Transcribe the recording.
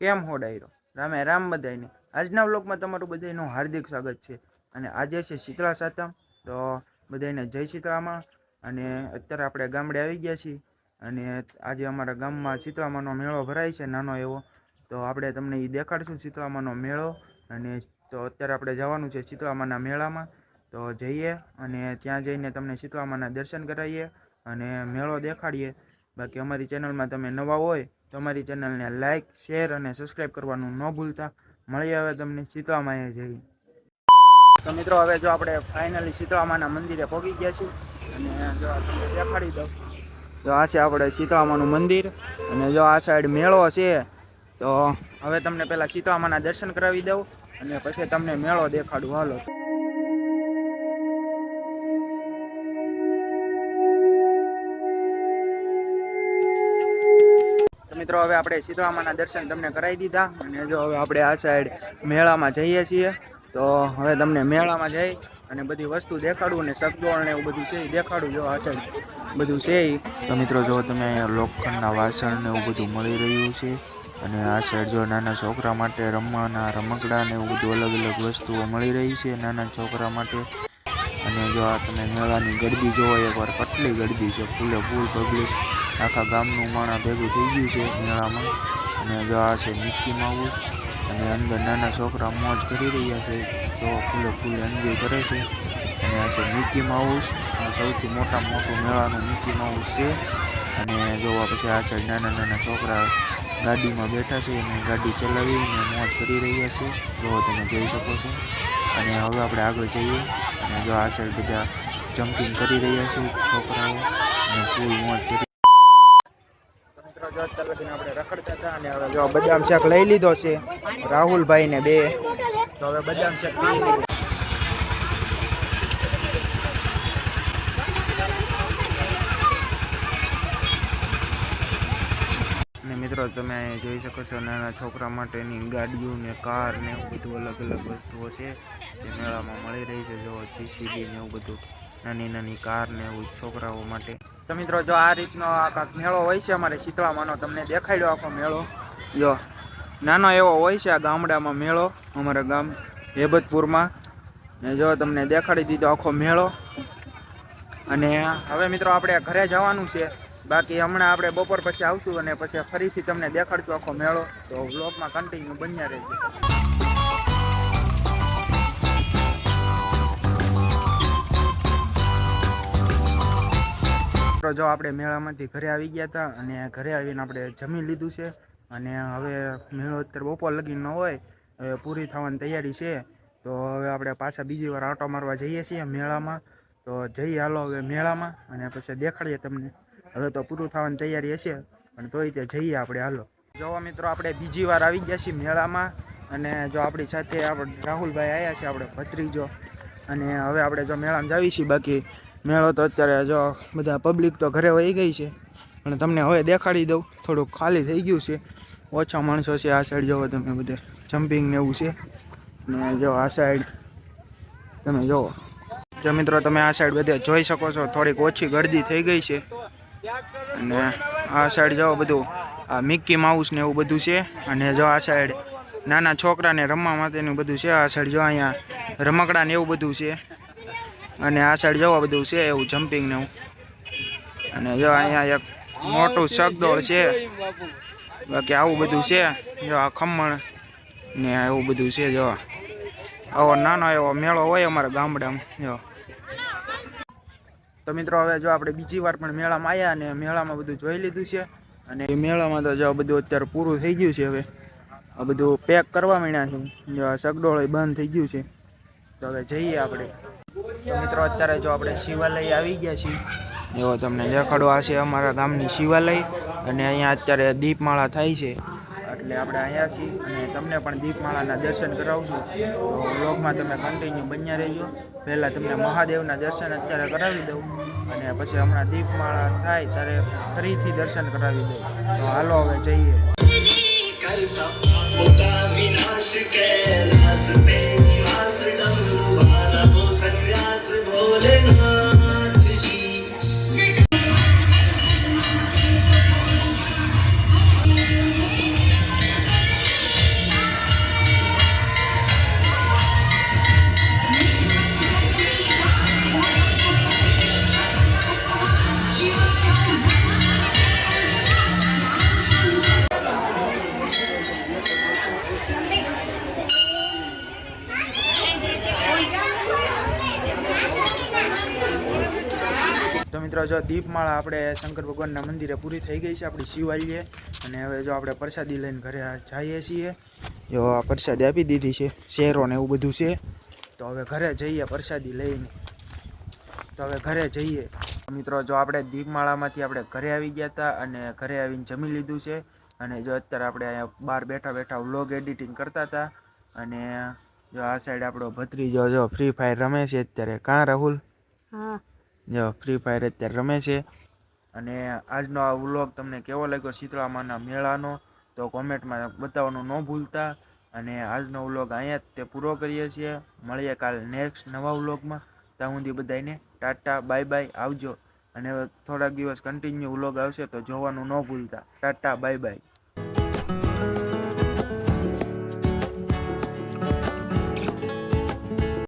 કેમ હો ડાયરો રામે રામ બધાને આજના વ્લોગમાં તમારું બધાનું હાર્દિક સ્વાગત છે. અને આજે છે શીતળા સાતમ, તો બધાયને જય શીતળામાં. અને અત્યારે આપણે ગામડે આવી ગયા છીએ. અને આજે અમારા ગામમાં શીતળામાનો મેળો ભરાય છે, નાનો એવો. તો આપણે તમને એ દેખાડશું શીતળામાનો મેળો. અને તો અત્યારે આપણે જવાનું છે શીતળામાના મેળામાં. તો જઈએ અને ત્યાં જઈને તમને શીતળામાના દર્શન કરાવીએ અને મેળો દેખાડીએ. બાકી અમારી ચેનલમાં તમે નવા હોય તો અમારી ચેનલને લાઇક શેર અને સબસ્ક્રાઈબ કરવાનું ન ભૂલતા. મળી આવે તમને શીતળામાએ જઈ તો મિત્રો, હવે જો આપણે ફાઇનલી શીતળામાના મંદિરે પહોંચી ગયા છીએ, અને જો તમને દેખાડી દઉં. તો આ છે આપણે શીતળામાનું મંદિર, અને જો આ સાઈડ મેળો છે, તો હવે તમને પહેલાં શીતળામાના દર્શન કરાવી દઉં, અને પછી તમને મેળો દેખાડું. હાલો. મિત્રો, હવે આપણે સીધવામાંના દર્શન તમને કરાવી દીધા અને જો હવે આપણે આ સાઈડ મેળામાં જઈએ છીએ, તો હવે તમને મેળામાં જઈ અને બધી વસ્તુ દેખાડું અને સગદોળ ને એવું બધું છે એ દેખાડું જો આ સાઈડ બધું છે તો મિત્રો, જો તમે અહીંયા લોખંડના વાસણ ને એવું બધું મળી રહ્યું છે અને આ સાઈડ જો નાના છોકરા માટે રમવાના રમકડા ને એવું બધું અલગ અલગ વસ્તુઓ મળી રહી છે નાના છોકરા માટે. અને જો આ તમે મેળાની ગરબી જોવો એકવાર કેટલી ગરબી છે, ફૂલે ફૂલ પબ્લિક આખા ગામનું માણા ભેગું થઈ ગયું છે મેળામાં. અને જો આ છે મિક્કી માઉસ અને અંદર નાના છોકરા મોજ કરી રહ્યા છે. તો ફૂલે ફૂલ એન્જોય કરે છે. અને આ છે મિક્કી માઉસ અને સૌથી મોટા મોટું મેળાનું મિક્કી માઉસ છે. અને જોવા પછી આ સાઈડ નાના નાના છોકરા ગાડીમાં બેઠા છે અને ગાડી ચલાવીને મોજ કરી રહ્યા છે. જો તમે જોઈ શકો છો. અને હવે આપણે આગળ જઈએ. અને જો આ સાઈડ બધા જમ્પિંગ કરી રહ્યા છે છોકરાઓ. અને ફૂલ મોજ કરી બદામ શેક લઈ લીધો છે રાહુલભાઈ ને બે. તો હવે બદામ શેક પી લીધો. મિત્રો, તમે જોઈ શકો છો નાના છોકરા માટેની ગાડીઓ ને કાર ને એવું બધું અલગ અલગ વસ્તુઓ છે જે મેળામાં મળી રહી છે. જો જીસીબી ને એવું બધું. નાની નાની કાર ને એવું છોકરાઓ માટે. તો મિત્રો જો આ રીતનો આખા મેળો હોય છે અમારે શીતળામાંનો તમને દેખાડ્યો આખો મેળો? જો. નાનો એવો હોય છે આ ગામડામાં મેળો અમારા ગામ હેબતપુરમાં. ને જો તમને દેખાડી દીધો આખો મેળો. અને હવે મિત્રો આપણે ઘરે જવાનું છે. બાકી હમણાં આપણે બપોર પછી આવશું અને પછી ફરીથી તમને દેખાડશું આખો મેળો. તો વ્લોગમાં કન્ટિન્યુ બન્યા રહેજો. મિત્રો, જો આપણે મેળામાંથી ઘરે આવી ગયા હતા અને ઘરે આવીને આપણે જમી લીધું છે અને હવે મેળો અત્યારે બપોર લગીન ન હોય, હવે પૂરી થવાની તૈયારી છે. તો હવે આપણે પાછા બીજી વાર આંટો મારવા જઈએ છીએ મેળામાં. તો જઈએ હાલો હવે મેળામાં અને પછી દેખાડીએ તમને. હવે તો પૂરું થવાની તૈયારી હશે, પણ તોય તે જઈએ આપણે હાલો. જોવા મિત્રો, આપણે બીજી વાર આવી ગયા છીએ મેળામાં અને જો આપણી સાથે આપણે રાહુલભાઈ આવ્યા છે, આપણે ભત્રીજો. અને હવે આપણે જો મેળામાં જાવી છીએ બાકી. મેળો તો અત્યારે જો બધા પબ્લિક તો ઘરે વહી ગઈ છે. પણ તમને હવે દેખાડી દઉં, થોડુંક ખાલી થઈ ગયું છે. ઓછા માણસો છે આ સાઈડ જોવો તમે બધે. જમ્પિંગ ને એવું છે. ને જો આ સાઈડ તમે જુઓ જો મિત્રો તમે આ સાઈડ બધે જોઈ શકો છો, થોડીક ઓછી ગરદી થઈ ગઈ છે. અને આ સાઈડ જાઓ બધું, આ મિક્કી માઉસ ને એવું બધું છે. અને જો આ સાઈડ નાના છોકરાને રમવા માટેનું બધું છે. આ સાઈડ જો અહીંયા રમકડા ને એવું બધું છે. અને આ સાઈડ જોવા બધું છે, એવું જમ્પિંગ ને હું અને જો અહીંયા એક મોટું સગદોળ છે. બાકી આવું બધું છે, જો આ ખમણ ને એવું બધું છે, જો. આવો નાનો એવો મેળો હોય અમારા ગામડામાં, જો. તો મિત્રો, હવે જો આપણે બીજી વાર પણ મેળામાં આવ્યા અને મેળામાં બધું જોઈ લીધું છે. અને મેળામાં તો જો બધું અત્યારે પૂરું થઈ ગયું છે હવે. આ બધું પેક કરવા માંડ્યા છે. જો આ સગડોળ બંધ થઈ ગયું છે. તો હવે જઈએ આપણે. તો મિત્રો અત્યારે જો આપણે શિવાલય આવી ગયા છીએ એવો તમને દેખાડો આ છે અમારા ગામની શિવાલય અને અહીંયા અત્યારે દીપમાળા થાય છે એટલે આપણે અહીંયા છીએ અને તમને પણ દીપમાળાના દર્શન કરાવશું તો વ્લોગમાં તમે કન્ટિન્યુ બન્યા રહેજો પહેલાં તમને મહાદેવના દર્શન અત્યારે કરાવી દઉં અને પછી હમણાં દીપમાળા થાય ત્યારે ફરીથી દર્શન કરાવી દઉં તો હાલો હવે જઈએ falling મિત્રો, જો દીપમાળા આપણે શંકર ભગવાનના મંદિરે પૂરી થઈ ગઈ છે, આપણી શિવાલયે અને હવે જો આપણે પ્રસાદી લઈને ઘરે જઈએ છીએ. જો આ પ્રસાદી આપી દીધી છે, શેરો ને એવું બધું છે. તો હવે ઘરે જઈએ પ્રસાદી લઈને. તો હવે ઘરે જઈએ. મિત્રો, જો આપણે દીપમાળામાંથી આપણે ઘરે આવી ગયા હતા અને ઘરે આવીને જમી લીધું છે. અને જો અત્યારે આપણે અહીંયા બહાર બેઠા બેઠા વ્લોગ એડિટિંગ કરતા હતા. અને જો આ સાઈડ આપણો ભત્રીજો જો ફ્રી ફાયર રમે છે, અત્યારે. કાં, રાહુલ? હા. ફ્રી ફાયર અત્યારે રમે છે. અને આજનો આ વ્લોગ તમને કેવો લાગ્યો શીતળામાના મેળાનો, તો કોમેન્ટમાં બતાવવાનું ન ભૂલતા. અને આજનો વ્લોગ અહીંયા જ તે પૂરો કરીએ છીએ. મળીએ કાલ નેક્સ્ટ નવા વ્લોગમાં. ત્યાં સુધી બધાને ટાટા, બાય બાય, આવજો. અને થોડાક દિવસ કન્ટિન્યુ વ્લોગ આવશે તો જોવાનું ન ભૂલતા. Tata, bye bye.